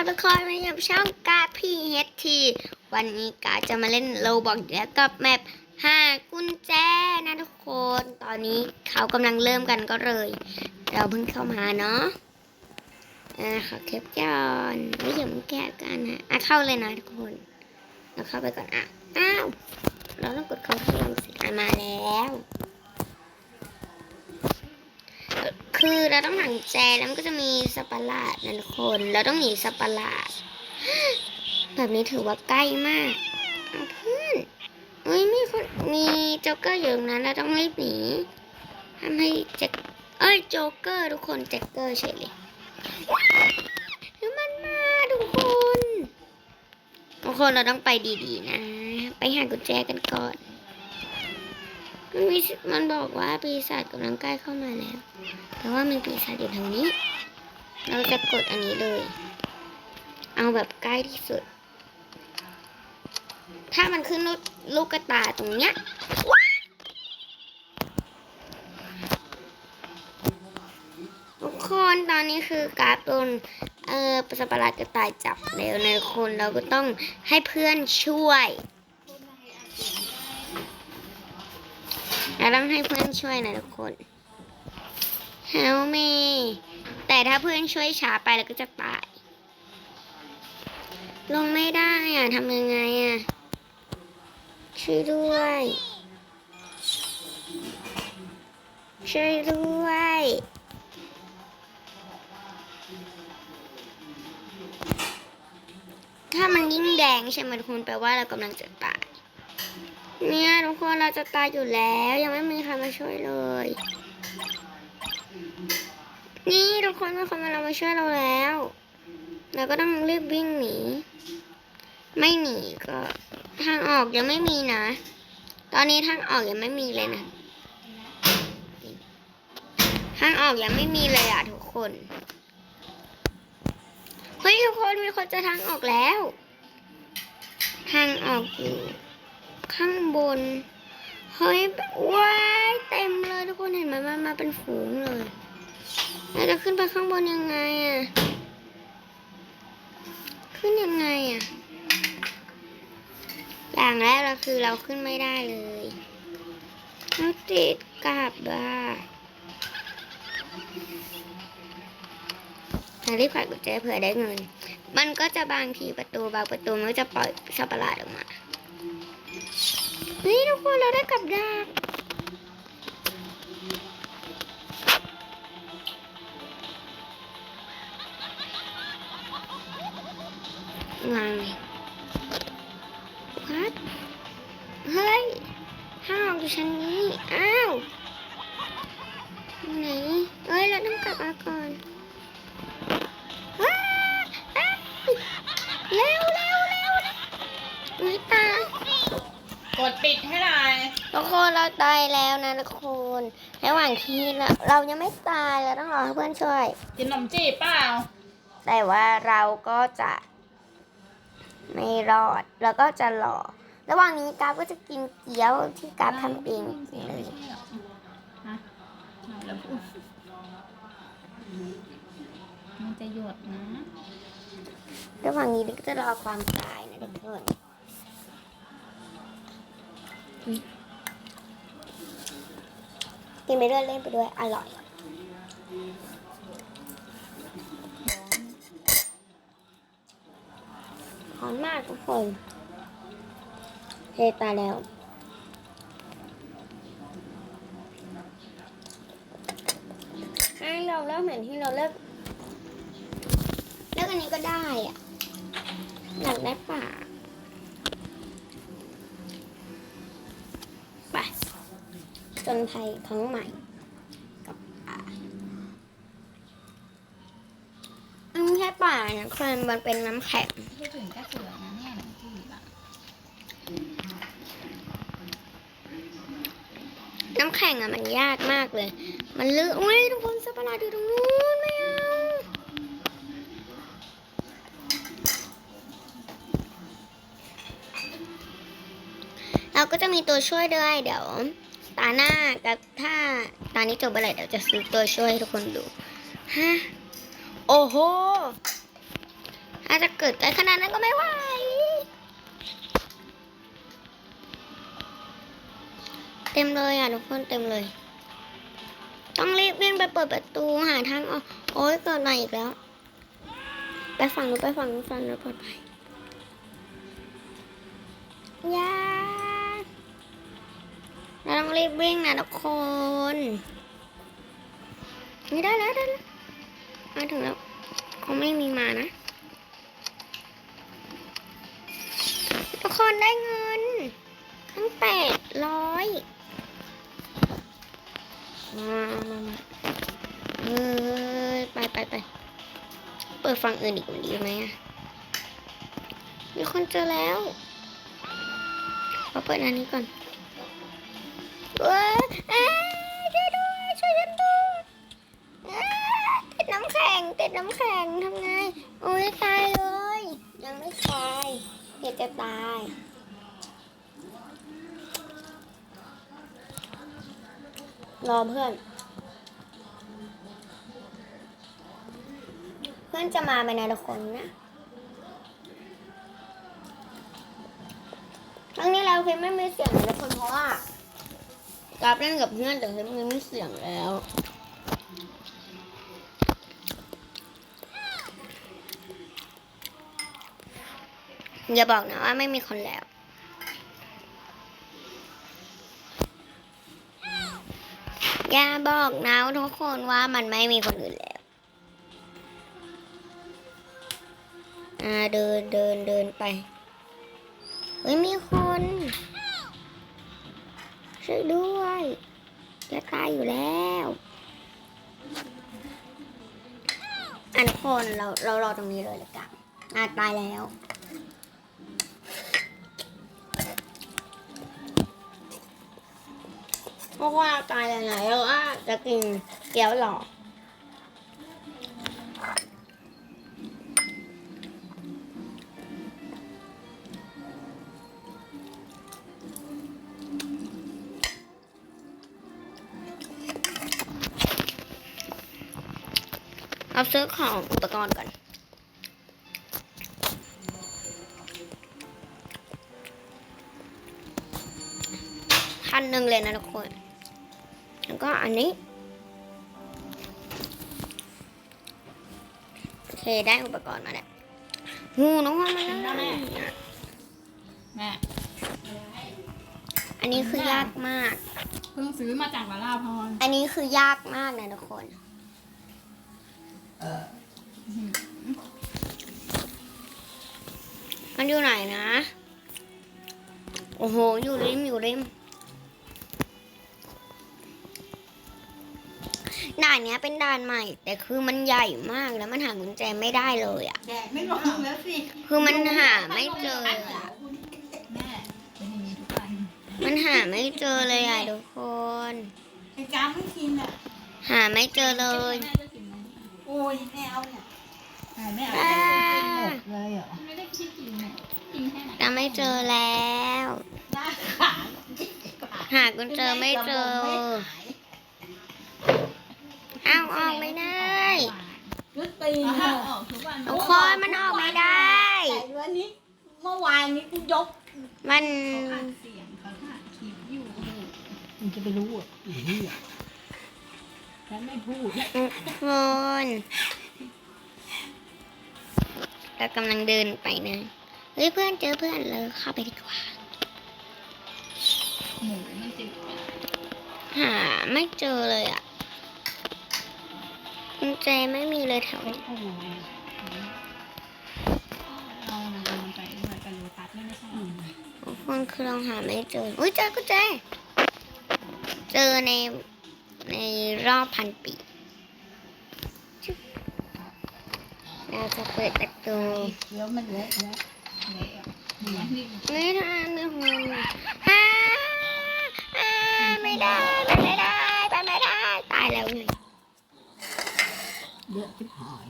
ครับทุกคนมาอยู่ช่องกาพีเฮทีวันนี้กาจะมาเล่นโลบอกแล้วกับแมปห้ากุญแจนะทุกคน ตอนนี้เขากำลังเริ่มกันก็เลย เราเพิ่งเข้ามาเนาะอ่าขอเคปจอนไม่ย่ามแกะกันนะอะเข้าเลยนะทุกคน เราเข้าไปก่อนอะอ้าวเราต้องกดเข้าที่ลำสิอะมาแล้ว คือเราต้องหากุญแจแล้วมันก็จะมีสัตว์ปหลาดนะทุกคน เราต้องหนีสัตว์ปหลาด แบบนี้ถือว่าใกล้มากเพื่อนเฮ้ยมีคนมีโจ๊กเกอร์อยู่ตรงนั้นเราต้องรีบหนีทำให้แจ็คเอ้ยโจ๊กเกอร์ทุกคนแจ็คเกอร์เฉยเลยว้ายแล้วมันมาทุกคนทุกคนเราต้องไปดีๆนะ ไปหากุญแจกันก่อน มันมีมันบอกว่าปีศาจกำลังใกล้เข้ามาแล้ว แต่ว่ามีปีศาจอยู่ทางนี้ เราจะกดอันนี้เลย เอาแบบใกล้ที่สุด ถ้ามันขึ้นลูกกระตายตรงเนี้ยทุกคนตอนนี้คือกราฟโดนเออประสาทประหลาดกระต่ายจับแล้วนคนเราก็ต้องให้เพื่อนช่วย ต้องให้เพื่อนช่วยนะทุกคน Help me แต่ถ้าเพื่อนช่วยช้าไปแล้วก็จะตาย ลงไม่ได้อะทำยังไงอะ ช่วยด้วย ช่วยด้วยถ้ามันยิ่งแดงใช่ไหมทุกคนแปลว่าเรากำลังจะตาย เนี่ยทุกคนเราจะตายอยู่แล้ว ยังไม่มีใครมาช่วยเลย นี่ทุกคนมีคนมาเรามาช่วยเราแล้วเราก็ต้องรีบวิ่งหนีไม่หนีก็ทางออกยังไม่มีนะ ตอนนี้ทางออกยังไม่มีเลยนะทางออกยังไม่มีเลยอะทุกคนเฮ้ยทุกคนมีคนจะทางออกแล้ว ทางออกอยู่ ข้างบน เฮ้ยว้ายเต็มเลยทุกคนเห็นไหมมันมาเป็นฝูงเลยเราจะขึ้นไปข้างบนยังไงอะขึ้นยังไงอะอย่างแรกเราคือเราขึ้นไม่ได้เลยเราติดกับบ้าเรารีบขัดกุญแจเผื่อได้เงิน มันก็จะบางทีประตูบางประตูมันก็จะปล่อยสัตว์ประหลาดออกมา เฮ้ยทุกคนเราได้กับดักงานวัดเฮ้ยห้าวอยู่ชั้นนี้ อ้าว ปิดให้หน่อยทุกคนเราตายแล้วนะทุกคนระหว่างที่เราเรายังไม่ตายเราต้องรอให้เพื่อนช่วย กินขนมจีบเปล่า แต่ว่าเราก็จะไม่รอดเราก็จะรอระหว่างนี้กราฟก็จะกินเกี๊ยวที่กราฟทำเองเสียงเลไม่ยใช่เหรอฮะเอาแล้วพูดมันจะหยดนะ ระหว่างนี้ก็จะรอความตายนะทุกคน กินไปด้วยเล่นไปด้วยอร่อยร้อนมากทุกคนเทตาแล้วให้เราเริ่มเหมือนที่เราเลิกเลิกอันนี้ก็ได้อะอยากได้ป่า นภัยครั้งใหม่ กับป่าอันไม่ใช่ป่านะคนมันเป็นน้ำแข็งพูดถึงก็สวยนะเนี่ยขนมจีบอะน้ำแข็งอะมันยากมากเลย มันลื่นอุ้ยทุกคนสัตว์ปะหลาดอยู่ตรงนู้นไม่เอาเราก็จะมีตัวช่วยด้วยเดี๋ยว ตาหน้ากับถ้าตานี้จบไปเลยเดี๋ยวจะซื้อตัวช่วยให้ทุกคนดูฮะโอ้โหถ้าจะเกิดไกลขนาดนั้นก็ไม่ไหวเต็มเลยอะทุกคนเต็มเลย ต้องรีบวิ่งไปเปิดประตูหาทางออกโอ๊ยเกิดใหม่อีกแล้ว ไปฝั่งนู้นไปฝั่งนู้นฝั่งนู้นปลอดภัย ต้องรีบวิ่งนะทุกคน นี่ได้แล้วได้แล้วมาถึงแล้วคงไม่มีมานะ ทุกคนได้เงินทั้งแปดร้อยมามามาเออไปไปไปเปิดฟังอื่นอีกดีไหมอะมีคนเจอแล้วขอเปิดอันนี้ก่อน ช่วยด้วยช่วยฉันด้วยติดน้ำแข็งติดน้ำแข็งทำไงโอ้ยตายเลย ยังไม่ตายเดี๋ยวจะตายรอเพื่อน เพื่อนจะมาไปในละคนนะครั้งนี้เราเพลงไม่มีเสียง กับเล่นกับเพื่อนแต่เพลงไม่มีเสียงแล้วอย่าบอกนะว่าไม่มีคนแล้ว อย่าบอกนะทุกคนว่ามันไม่มีคนอื่นแล้ว อ่าเดินเดินเดินไป เฮ้ยมีคน ช่วยด้วยจะตายอยู่แล้วอันคนเราเรารอตรงนี้เลยเลยกันอ่าตายแล้วเพราะว่าตายแล้วไหนเราอะจะกินเกี๊ยวหลอก เอาซื้อของอุปกรณ์ก่อน พันหนึ่งเลยนะทุกคน แล้วก็อันนี้ โอเคได้อุปกรณ์มาแล้วงูน้องว่ามันได้แม่แม่ อันนี้คือยากมาก เพิ่งซื้อมาจากวาลาพร อันนี้คือยากมากนะทุกคน มันอยู่ไหนนะ โอ้โห อยู่ริม อยู่ริมด่านเนี้ยเป็นด่านใหม่ แต่คือมันใหญ่มากแล้วมันหากุญแจไม่ได้เลยอะ แดดไม่ลงแล้วสิคือมันหาไม่เจออะแม่เป็นอย่างนี้ทุกวันมันหาไม่เจอเลยอะทุกคน ไอ้จามไม่กินอะ หาไม่เจอเลย แม่ เนี่ยไม่เอาอ่าหมดเลยเหรอไม่ได้คิดกินแม่กินแค่ไหนจะไม่เจอแล้วหน้าขาหากุญแจไม่เจออ้าวออกไม่ได้ยุดตีนเอาเถถ้าอะออกทุกวันทุกคนมันออกไม่ได้แต่วันนี้เมื่อวานนี้กูยก มันเขาอัดเสียงเขาถ่ายคลิปอยู่มึงจะไปรู้อะอีเหี้ยฉันไม่พูดทุกคน เรากำลังเดินไปนะเฮ้ยเพื่อนเจอเพื่อนเลยเข้าไปดีกว่าหมูมันติดหาไม่เจอเลยอะกุญแจไม่มีเลยแถวนี้อ้ยเอามันตัด้วยกันไม่ใช่ทุกคนคือเราหาไม่เจออุ้ยเจอกุญแจ เจอในในรอบพันปีจึ๊บเรา จะเปิดประตูเดี๋ยวมันเละแล้วแล้วนี่ไม่ได้ไม่หวนฮ่าฮ่าไม่ได้ไม่ได้ไปไม่ได้ตายแล้วไงเยอะชิบหาย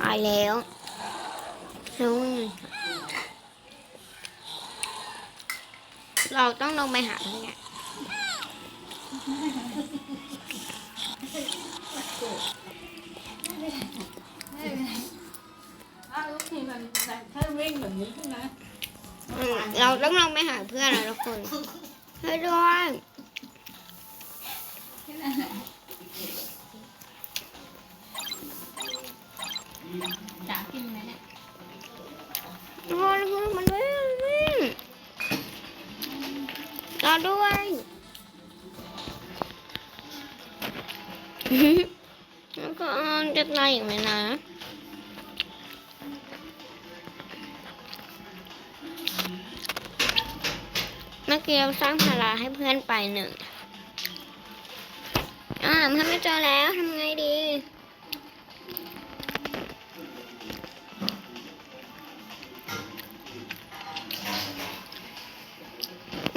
ตายแล้วลุงเราต้องลงไปหาเพื่อนมูขึ้นนะอืม เราต้องลองไปหาเพื่อนนะทุกคนเฮ้ยด้วย อีกไหมนะ เมื่อกี้เราสร้างภาระให้เพื่อนไปหนึ่ง อ่าเพื่อนไม่เจอแล้วทำไงดี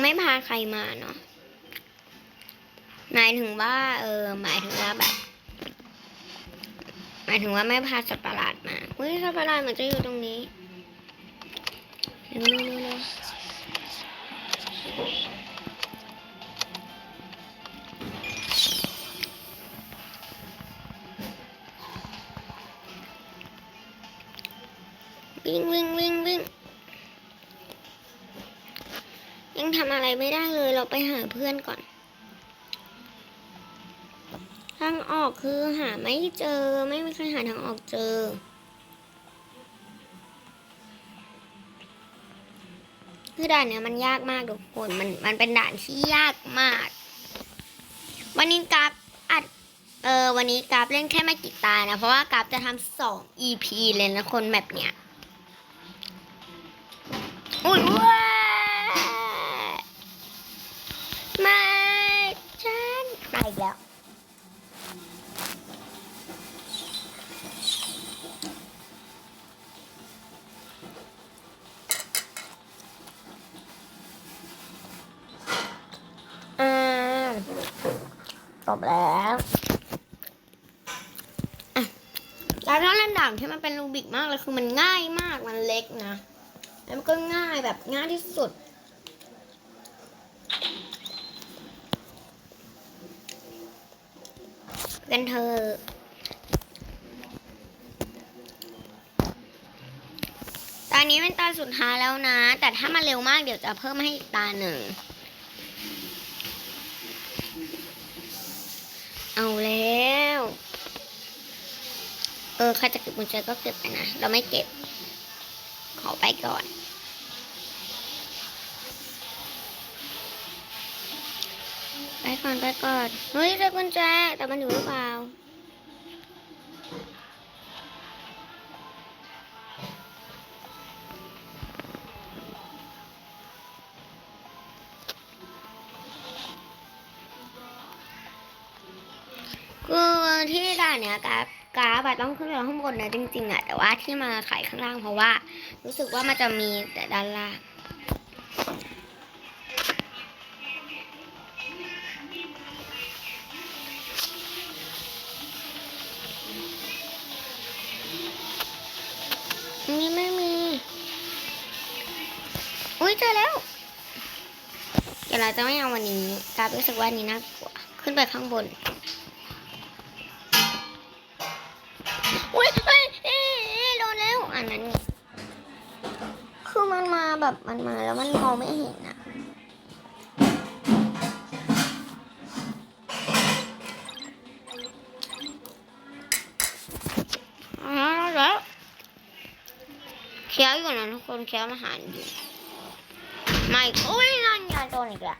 ไม่พาใครมาเนาะหมายถึงว่า เออ หมายถึงว่าแบบายถึงว่าไม่พาสัตว์ประหลาดมาเฮ้ยสัตว์ประหลาดมันจะอยู่ตรงนี้เร็วเร็วเร็ววิ่งวิ่งวิ่งวิ่งยังทำอะไรไม่ได้เลย เราไปหาเพื่อนก่อน ทางออกคือหาไม่เจอ ไม่มีใครหาทางออกเจอ คือด่านเนี้ยมันยากมากทุกคน มันมันเป็นด่านที่ยากมาก วันนี้กราฟอัด เออวันนี้กราฟเล่นแค่ไม่กี่ตานะ เพราะว่ากราฟจะทำสอง EP เลยนะคนแบบเนี้ย อุ้ยว้า บแล้วอะแล้วเล่นด่านที่มันเป็นรูบิกมากเลยคือมันง่ายมากมันเล็กนะแล้วมันก็ง่ายแบบง่ายที่สุดกันเธอตอนนี้เป็นตาสุดท้ายแล้วนะ แต่ถ้ามาเร็วมากเดี๋ยวจะเพิ่มให้อีกตาหนึ่ง เอาแล้ว เออใครจะเก็บกุญแจก็เก็บไปนะ เราไม่เก็บ ขอไปก่อน ไปก่อนไปก่อน เฮ้ยได้กุญแจแต่มันอยู่หรือเปล่า อที่ด่านเนี้ยกราฟกราฟอะต้องขึ้นไปข้างบนนะจริงๆอะแต่ว่าที่มาขายข้างล่างเพราะว่า รู้สึกว่ามันจะมีแต่ด้านล่างนี่ไม่มี อุ้ยเจอแล้ว เดี๋ยวเราจะไม่เอาวันนี้กราฟรู้สึกว่านี้น่ากลัวขึ้นไปข้างบน อุ้ยเอ้ยเอ้ยโดนแล้วอันนั้นคือมันมาแบบมันมาแล้วมันมองไม่เห็นอะแล้วเคี้ยวอยู่นะทุกคนเคี้ยวอาหารอยู่ไม่อุ้ยนั่นไงโดนอีกแล้ว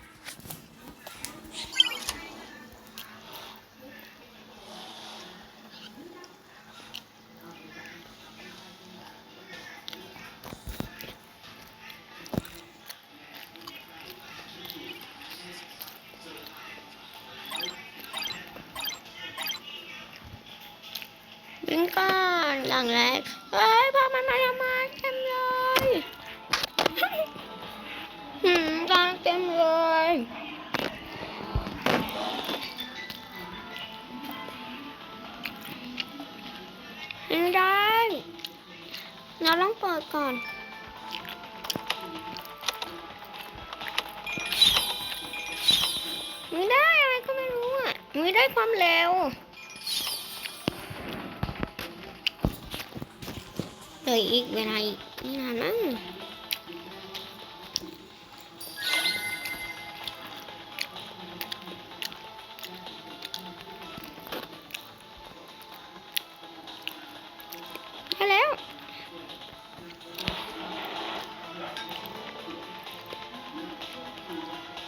งแรกเฮ้ยพามันมาทำไมเต็มเลยหืมกลางเต็มเลยไม่ได้เราต้องเปิดก่อนไม่ได้อะไรก็ไม่รู้อะไม่ได้ความเร็ว เลยอีกเวลาอีกนี่นานมั้งได้แล้ว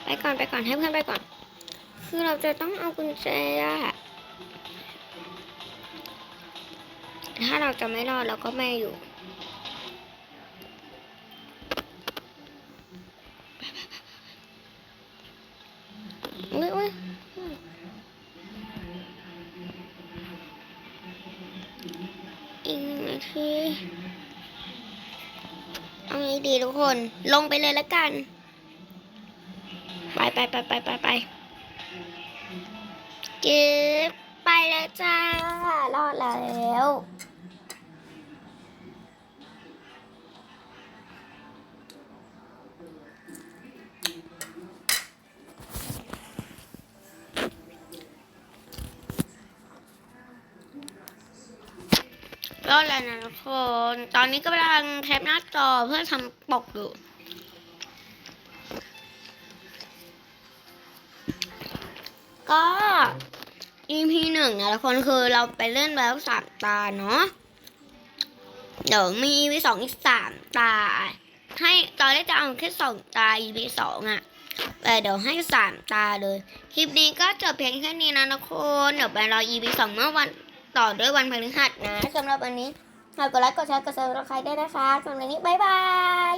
ไปก่อนไปก่อนให้เพื่อนไปก่อน คือเราจะต้องเอากุญแจอะถ้าเราจะไม่รอดเราก็ไม่อยู่ เอางี้ดีทุกคน ลงไปเลยแล้วกัน ไปไปไปไปไปไปเก็บไปแล้วจ้ารอดแล้ว รอดแล้วนะทุกคน ตอนนี้กำลังแคปหน้าจอเพื่อทำปกอยู่ก็ EP หนึ่งนะทุกคนคือเราไปเล่นแล้วสามตาเนาะเดี๋ยวมี EP สองอีกสามตา ให้ตอนแรกจะเอาแค่สองตา EP สองอะแต่เดี๋ยวให้สามตาเลย คลิปนี้ก็จบเพียงแค่นี้นะทุกคน เดี๋ยวไปรอ EP สองเมื่อวัน ต่อด้วยวันพฤหัสนะสำหรับวันนี้ฝากกดไลค์กดแชร์กดซับสไครต์ด้นะคะสำหรับวันนี้บ๊ายบาย